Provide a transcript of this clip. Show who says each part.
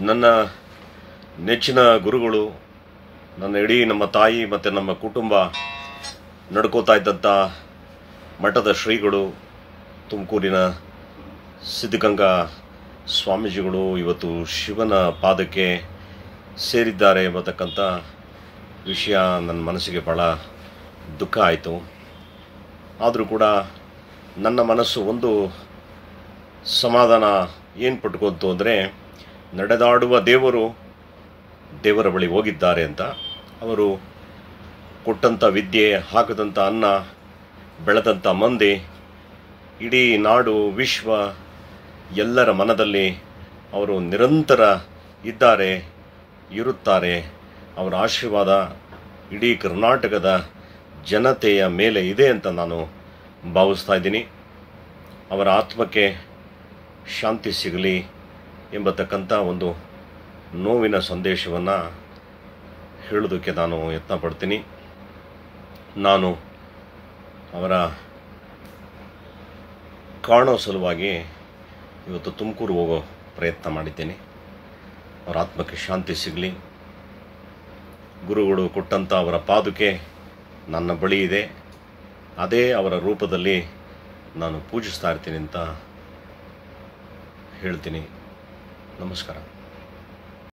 Speaker 1: ನನ್ನ ನೆಚ್ಚಿನ ಗುರುಗಳು, ನನ್ನ ಇಡೀ ನಮ್ಮ ತಾಯಿ ಮತ್ತು ನಮ್ಮ ಕುಟುಂಬ ನಡ್ಕೋತಾ ಇದ್ದಂಥ ಮಠದ ಶ್ರೀಗಳು, ತುಮಕೂರಿನ ಸಿದ್ಧಗಂಗಾ ಸ್ವಾಮೀಜಿಗಳು ಇವತ್ತು ಶಿವನ ಪಾದಕ್ಕೆ ಸೇರಿದ್ದಾರೆ ಎಂಬತಕ್ಕಂಥ ವಿಷಯ ನನ್ನ ಮನಸ್ಸಿಗೆ ಭಾಳ ದುಃಖ ಆಯಿತು. ಆದರೂ ಕೂಡ ನನ್ನ ಮನಸ್ಸು ಒಂದು ಸಮಾಧಾನ ಏನು ಪಟ್ಕೊತು ಅಂದರೆ ನಡೆದಾಡುವ ದೇವರು ದೇವರ ಬಳಿ ಹೋಗಿದ್ದಾರೆ ಅಂತ. ಅವರು ಕೊಟ್ಟಂಥ ವಿದ್ಯೆ ಹಾಕಿದಂಥ ಅನ್ನ ಬೆಳೆದಂಥ ಮಂದಿ, ಇಡೀ ನಾಡು, ವಿಶ್ವ ಎಲ್ಲರ ಮನದಲ್ಲಿ ಅವರು ನಿರಂತರ ಇದ್ದಾರೆ, ಇರುತ್ತಾರೆ. ಅವರ ಆಶೀರ್ವಾದ ಇಡೀ ಕರ್ನಾಟಕದ ಜನತೆಯ ಮೇಲೆ ಇದೆ ಅಂತ ನಾನು ಭಾವಿಸ್ತಾ ಇದ್ದೀನಿ. ಅವರ ಆತ್ಮಕ್ಕೆ ಶಾಂತಿ ಸಿಗಲಿ. ಎಂಬತಕ್ಕಂಥ ಒಂದು ನೋವಿನ ಸಂದೇಶವನ್ನು ಹೇಳೋದಕ್ಕೆ ನಾನು ಯತ್ನ ಪಡ್ತೀನಿ ನಾನು ಅವರ ಕಾಣೋ ಸಲುವಾಗಿ ಇವತ್ತು ತುಮಕೂರು ಹೋಗೋ ಪ್ರಯತ್ನ ಮಾಡಿದ್ದೀನಿ. ಅವರ ಆತ್ಮಕ್ಕೆ ಶಾಂತಿ ಸಿಗಲಿ. ಗುರುಗಳು ಕೊಟ್ಟಂಥ ಅವರ ಪಾದುಕೆ ನನ್ನ ಬಳಿ ಇದೆ. ಅದೇ ಅವರ ರೂಪದಲ್ಲಿ ನಾನು ಪೂಜಿಸ್ತಾ ಇರ್ತೀನಿ ಅಂತ ಹೇಳ್ತೀನಿ. नमस्कार